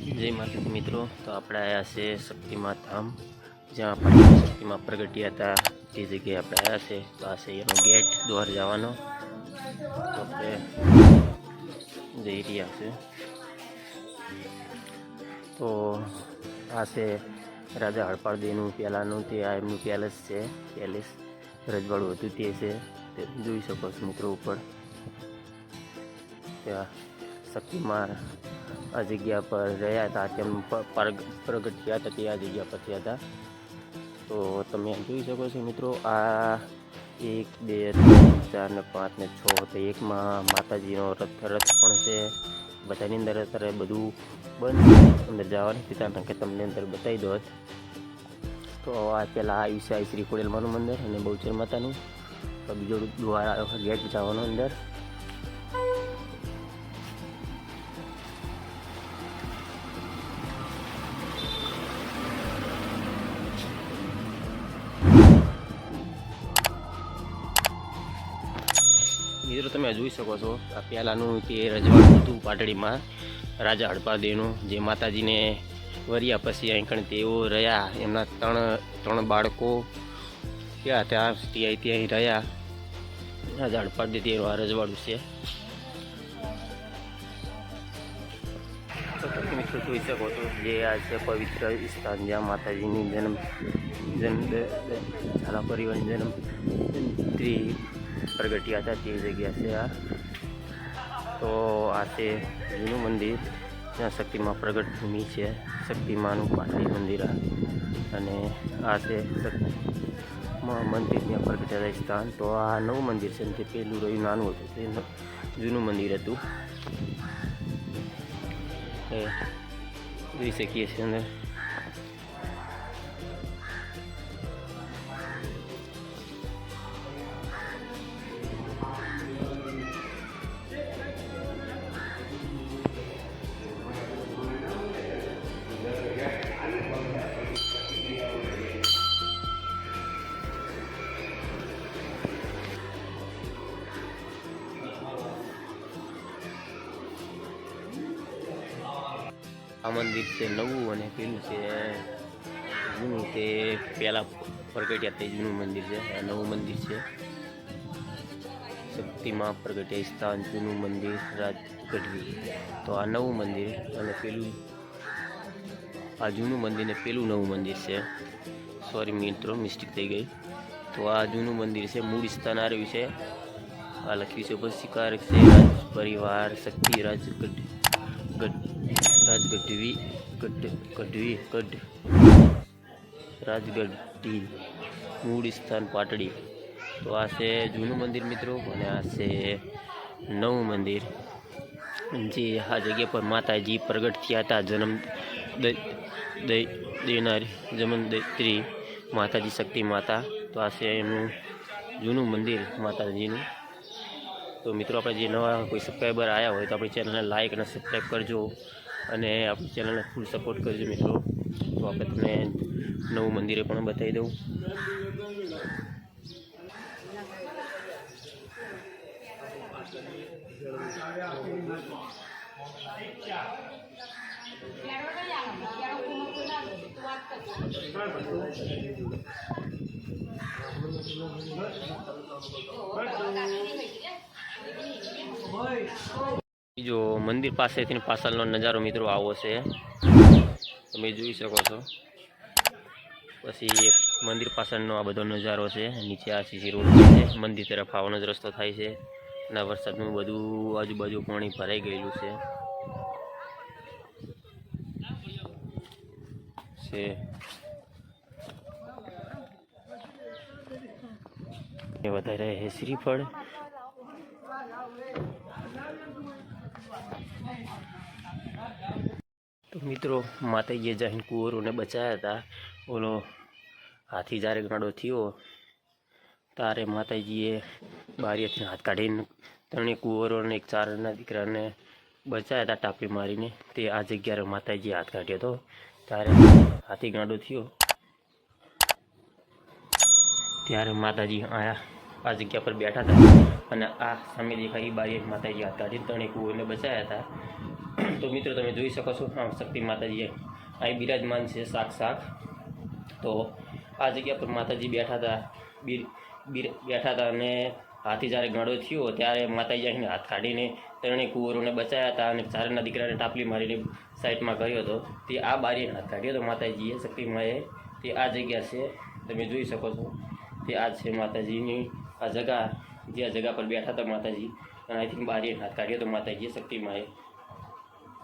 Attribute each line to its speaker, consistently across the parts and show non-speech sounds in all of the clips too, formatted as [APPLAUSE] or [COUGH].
Speaker 1: જય માતા મિત્રો. તો આપણે આવ્યા છે શક્તિમાં ધામ, જ્યાં આપણે શક્તિમાં પ્રગટ્યા હતા. તે જગ્યાએ આપણે આવ્યા છે. તો આ છે એનો ગેટ, દ્વાર જવાનો. તો આપણે જઈ રહ્યા છે. તો આ છે રાજા હડપાળદેનું પહેલાંનું તે આ એમનું પેલેસ છે. પેલેસ રજવાડું હતું તે છે. તે જોઈ શકો છો મિત્રો ઉપર. ત્યાં શક્તિમાં આ જગ્યા પર રહ્યા હતા. તેમ પ્રગટ થયા હતા તે આ જગ્યા પર થયા હતા. તો તમે જોઈ શકો છો મિત્રો, આ એક, બે, ત્રણ, ચાર ને પાંચ ને છ તો એકમાં માતાજીનો રથ રથ પણ છે. બધાની અંદર અત્યારે બધું બંધ અંદર જવાની પિતાના કે તમને અંદર બતાવી દો તો આ પહેલાં આવ્યું છે શ્રી ખોડેલમાનું મંદિર અને બહુચર માતાનું. બીજો દ્વાર આવ્યો ગેટ જવાનો અંદર. તમે જોઈ શકો છો આ પહેલાંનું તે રજવાડું હતું પાટડીમાં, રાજા હડપાદેવનું જે માતાજીને વર્યા પછી અહીં તેઓ રહ્યા. એમના ત્રણ ત્રણ બાળકો ત્યાં ત્યાં ત્યાં ત્યાં રહ્યા. રાજા હડપાદે તેનું આ રજવાડું છે. મિત્રો જોઈ શકો છો જે આ છે પવિત્ર સ્થાન, જ્યાં માતાજીની જન્મ જન્મ ઝાલા પરિવારની જન્મ પ્રગટ્યા હતા તે જગ્યા છે આ તો આ છે જૂનું મંદિર જ્યાં શક્તિમાં પ્રગટ ભૂમિ છે શક્તિમાનું પાટલી મંદિર અને આ છે મંદિર ત્યાં પ્રગટેલા સ્થાન તો આ નવું મંદિર છે તે પહેલું રહ્યું નાનું હતું તે જૂનું મંદિર હતું એ જોઈ શકીએ છીએ અંદર મંદિર છે નવું અને પેલું છે, જૂનું તે પહેલાં પ્રગટ્યા તે જૂનું મંદિર છે, આ નવું મંદિર છે. શક્તિમાં પ્રગટ્યા સ્થાન, જૂનું મંદિર, રાજગઢવી. તો આ નવું મંદિર અને પેલું, આ જૂનું મંદિર ને પેલું નવું મંદિર છે. સોરી મિત્રો મિસ્ટેક થઈ ગઈ. તો આ જૂનું મંદિર છે, મૂળ સ્થાન આવ્યું છે. આ લખ્યું છે વશીકાર છે રાજ પરિવાર શક્તિ રાજગઢ ગઢ રાજગઢવી ગઢ ગઢવી ગઢ રાજગઢી મૂળ સ્થાન પાટડી. તો આ છે જૂનું મંદિર મિત્રો અને આ છે નવું મંદિર. જે આ જગ્યા પર માતાજી પ્રગટ થયા હતા, જન્મ દેનાર, જન્મ દત્રી માતાજી શક્તિ માતા. તો આ છે એમનું જૂનું મંદિર માતાજીનું. તો મિત્રો, આપણે જે નવા કોઈ સબસ્ક્રાઈબર આવ્યા હોય તો આપણી ચેનલને લાઈક અને સબસ્ક્રાઈબ કરજો. અને આપણી ચેનલને ફૂલ સપોર્ટ કરજો મિત્રો. તો આપણે તમને નવું મંદિરે પણ બતાવી દઉં. જો મંદિર પાસેથી પાછળનો નજારો મિત્રો આવો છે. તમે જોઈ શકો છો. પછી મંદિર પાછળનો આ બધો નજારો છે. નીચે આ સીસી રોડ છે. મંદિર તરફ આવવાનો જ રસ્તો થાય છે. અને વરસાદનું બધું આજુબાજુ પાણી ભરાઈ ગયેલું છે. વધારે છે શ્રીફળ. તો મિત્રો, માતાજીએ જઈને કુંવરોને બચાવ્યા હતા. ઓલો હાથી જ્યારે ગાડો થયો તારે માતાજીએ બારીએથી હાથ કાઢીને ત્રણેય કુંવરોને, એક ચારના દીકરાને બચાવ્યા હતા ટાપી મારીને. તે આ જગ્યાએ માતાજીએ હાથ કાઢ્યો હતો. ત્યારે હાથી ગાંડો થયો. ત્યારે માતાજી આયા. આ જગ્યા પર બેઠા હતા. અને આ સામે દેખાય એ બારીએ માતાજી હાથ કાઢીને ત્રણેય કુંવરને બચાવ્યા હતા. તો મિત્રો, તમે જોઈ શકો છો આમ શક્તિ માતાજી અહીં બિરાજમાન છે શાક શાક તો આ જગ્યા પર માતાજી બેઠા હતા. બીર બીર, બેઠા હતા અને હાથી જ્યારે ગાળો થયો ત્યારે માતાજી આવીને હાથ કાઢીને ત્રણેય કુંવરોને બચાવ્યા હતા અને ચારેના દીકરાને ટાપલી મારીને સાઈડમાં કર્યો હતો. તે આ બારીએ હાથ કાઢ્યો હતો માતાજીએ, શક્તિમાએ. તે આ જગ્યા છે. તમે જોઈ શકો છો. તે આ છે માતાજીની આ જગા, જે આ જગા પર બેઠા હતા માતાજી અને અહીંથી બારીએ હાથ કાઢ્યો હતો માતાજીએ શક્તિમાએ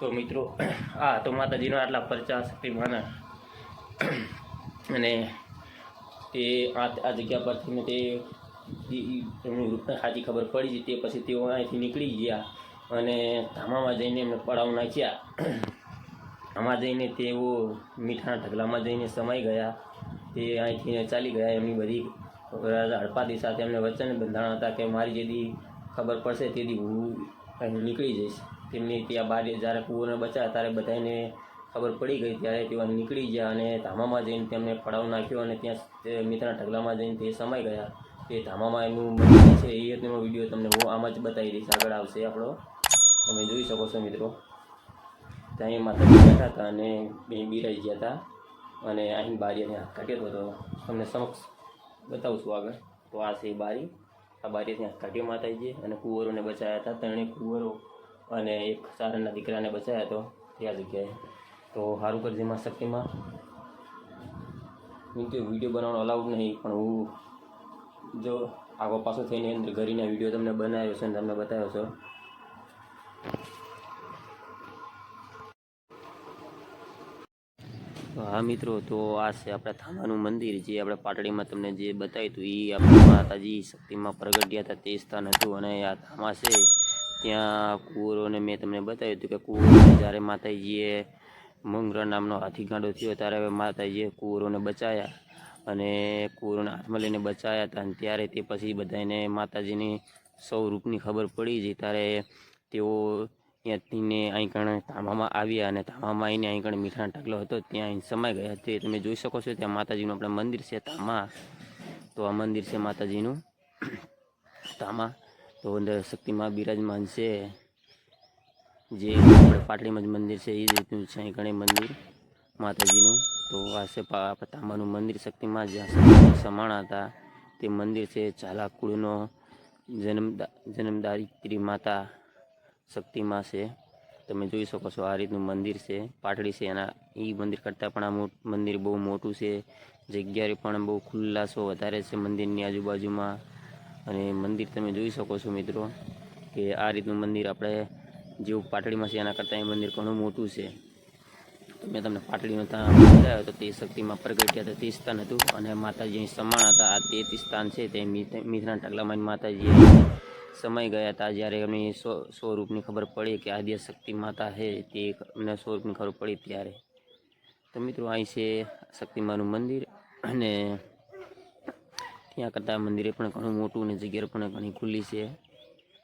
Speaker 1: તો મિત્રો, [CLEARS THROAT] આ તો માતાજીનો આટલા પરચા શક્તિમાના [CLEARS THROAT] અને તે આ જગ્યા પરથી મેં તે એમનું ઈ એમની રૂપને સાચી ખબર પડી હતી તે પછી તેઓ અહીંથી નીકળી ગયા. અને ધામામાં જઈને એમને પડાવ નાખ્યા. [CLEARS THROAT] આમાં જઈને તેઓ મીઠાના ઢગલામાં જઈને સમાઈ ગયા. તે અહીંથી ચાલી ગયા, એમની બધી રાજા હડપાદી સાથે એમને વચન બંધાણા હતા કે મારી જેદી ખબર પડશે, તેથી હું અહીં નીકળી જઈશ. તેમની ત્યાં બાર જ્યારે કૂવોને બચાવ્યા ત્યારે બધાને ખબર પડી ગઈ, ત્યારે તેઓ નીકળી ગયા અને ધામામાં જઈને તેમને પડાવ નાખ્યો અને ત્યાં મિત્રના ઢગલામાં જઈને તે સમાઈ ગયા. તે ધામામાં એનું છે એ તેનો વીડિયો તમને હું આમાં જ બતાવી દઈશ. આગળ આવશે આપણો. તમે જોઈ શકો છો મિત્રો. ત્યાં એ માતાજી બેઠા હતા અને બે બિરાઈ ગયા હતા અને અહીં હાથ કાઢ્યો હતો. તમને સમક્ષ બતાવું છું આગળ. તો આ છે બારી. આ બારીથી હાથ કાઢ્યો માતાજીએ અને કુંવરોને બચાવ્યા હતા. ત્રણે કુંવરો અને એક સારાના દીકરાને બચાવ્યા હતો ત્યાં જગ્યાએ તો સારું કરજે શક્તિમાં. કે વીડિયો બનાવવાનો અલાઉડ નહીં, પણ હું જો આગો પાછો થઈને અંદર ઘરીના વીડિયો તમને બનાવ્યો છે અને તમને બતાવ્યો છો. હા મિત્રો, તો આ છે આપણા થામાનું મંદિર જે આપણે પાટડીમાં તમને જે બતાવ્યું હતું એ આપણે માતાજી શક્તિમાં પ્રગટ્યા હતા, તે સ્થાન હતું અને આ થામા છે. ત્યાં કુંવરોને મેં તમને બતાવ્યું હતું કે કુંવરોને જ્યારે માતાજીએ મંગળ નામનો હાથી ગાંડો થયો ત્યારે હવે માતાજીએ કુંવરોને બચાવ્યા અને કુંવરોને હાથમાં લઈને બચાવ્યા હતા અને ત્યારે તે પછી બધાને માતાજીની સૌ રૂપની ખબર પડી જઈ ત્યારે તેઓ ત્યાંથી અહીં કણ ધામામાં આવ્યા અને ધામામાં આવીને અહીં કણ મીઠાનો ઢગલો હતો, ત્યાં અહીં સમાઈ ગયા તે તમે જોઈ શકો છો, ત્યાં માતાજીનું આપણે મંદિર છે ધામા તો આ મંદિર છે માતાજીનું. ધામા તો અંદર શક્તિમાં બિરાજમાન છે. જે આપણે પાટડીમાં જ મંદિર છે, એ જ રીતનું છે અહીં ઘણી મંદિર, માતાજીનું. તો આ છે તાંબાનું મંદિર શક્તિમાં, જ્યાં સમાણા હતા. તે મંદિર છે ચાલાકુળનો જન્મ જન્મદા જન્મદારિત્રી માતા. શક્તિમાં છે. તમે જોઈ શકો છો આ રીતનું મંદિર છે, પાટડી છે એના એ મંદિર કરતાં પણ આ મંદિર બહુ મોટું છે. જગ્યાએ પણ બહુ ખુલ્લાસો વધારે છે મંદિરની આજુબાજુમાં. અને મંદિર તમે જોઈ શકો છો મિત્રો કે આ રીતનું મંદિર આપણે જેવું પાટડીમાં છે એના કરતાં એ મંદિર ઘણું મોટું છે. મેં તમને પાટડીનો ત્યાં બતાવ્યો તો તે શક્તિમાં પ્રગટ્યા હતા. તે સ્થાન હતું અને માતાજીની સમાન હતા. આ તે સ્થાન છે તે મિથ- મિથના ઢગલામાં માતાજી સમય ગયા હતા જ્યારે એમની સ્વ, સ્વરૂપની ખબર પડી કે આદ્ય શક્તિ માતા છે તે અમને સ્વરૂપની ખબર પડી ત્યારે. તો મિત્રો અહીં છે શક્તિમાનું મંદિર અને ત્યાં કરતાં મંદિરે પણ ઘણું મોટું અને જગ્યા પણ ઘણી ખુલ્લી છે.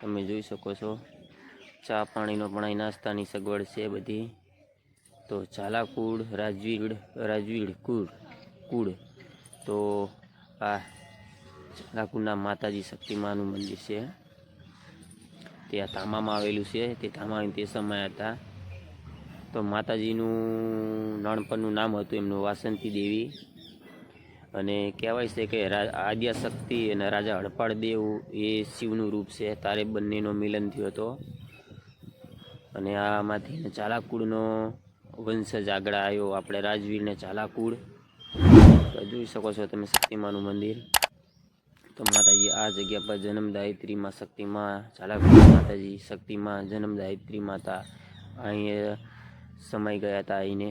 Speaker 1: તમે જોઈ શકો છો. ચા પાણીનો પણ અહીં નાસ્તાની સગવડ છે બધી. તો ઝાલાકુડ, રાજવીડ રાજવીડ કુડ કુડ. તો આ ઝાલાકુડના માતાજી શક્તિમાનું મંદિર છે. તે આ ધામામાં આવેલું છે. તે ધામા તે સમય હતા. તો માતાજીનું નાનપણનું નામ હતું એમનું વાસંતી દેવી. અને કહેવાય છે કે આદ્યાશક્તિ અને રાજા હડપાળ દેવ એ શિવનું રૂપ છે. તારે બંનેનો મિલન થયો હતો. અને આમાંથી ચાલાકુળનો વંશજ આગળ આવ્યો. આપણે રાજવીરને ચાલાકુળ. જોઈ શકો છો તમે શક્તિમાનું મંદિર. તો માતાજી, આ જગ્યા પર જન્મદાયત્રીમાં શક્તિમાં ચાલાકુળ માતાજી શક્તિમાં જન્મદાયત્રી માતા અહીં સમાઈ ગયા હતા અહીંને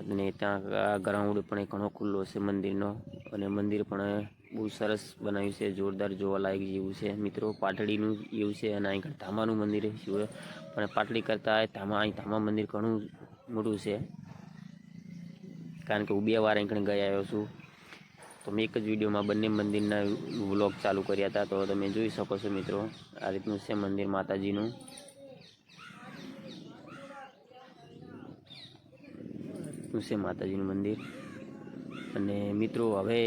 Speaker 1: અને ત્યાં ગ્રાઉન્ડ પણ ઘણો ખુલ્લો છે મંદિરનો અને મંદિર પણ બહુ સરસ બનાવ્યું છે, જોરદાર જોવાલાયક જેવું છે. મિત્રો, પાટડીનું એવું છે અને અહીં ધામાનું મંદિર શિવ પણ પાટડી કરતાં ધામા, અહીં ધામા મંદિર ઘણું મોટું છે. કારણ કે હું બે વાર અહીં ગયા આવ્યો છું. તો મેં એક જ વિડીયોમાં બંને મંદિરના વ્લોગ ચાલુ કર્યા હતા. તો તમે જોઈ શકો છો મિત્રો, આ રીતનું છે મંદિર માતાજીનું. છે માતાજીનું મંદિર? અને મિત્રો, હવે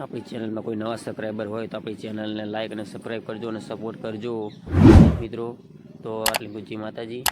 Speaker 1: આપણી ચેનલમાં કોઈ નવા સબસ્ક્રાઈબર હોય તો આપણી ચેનલને લાઈક અને સબસ્ક્રાઈબ કરજો અને સપોર્ટ કરજો મિત્રો. તો આટલી ગુજી માતાજી.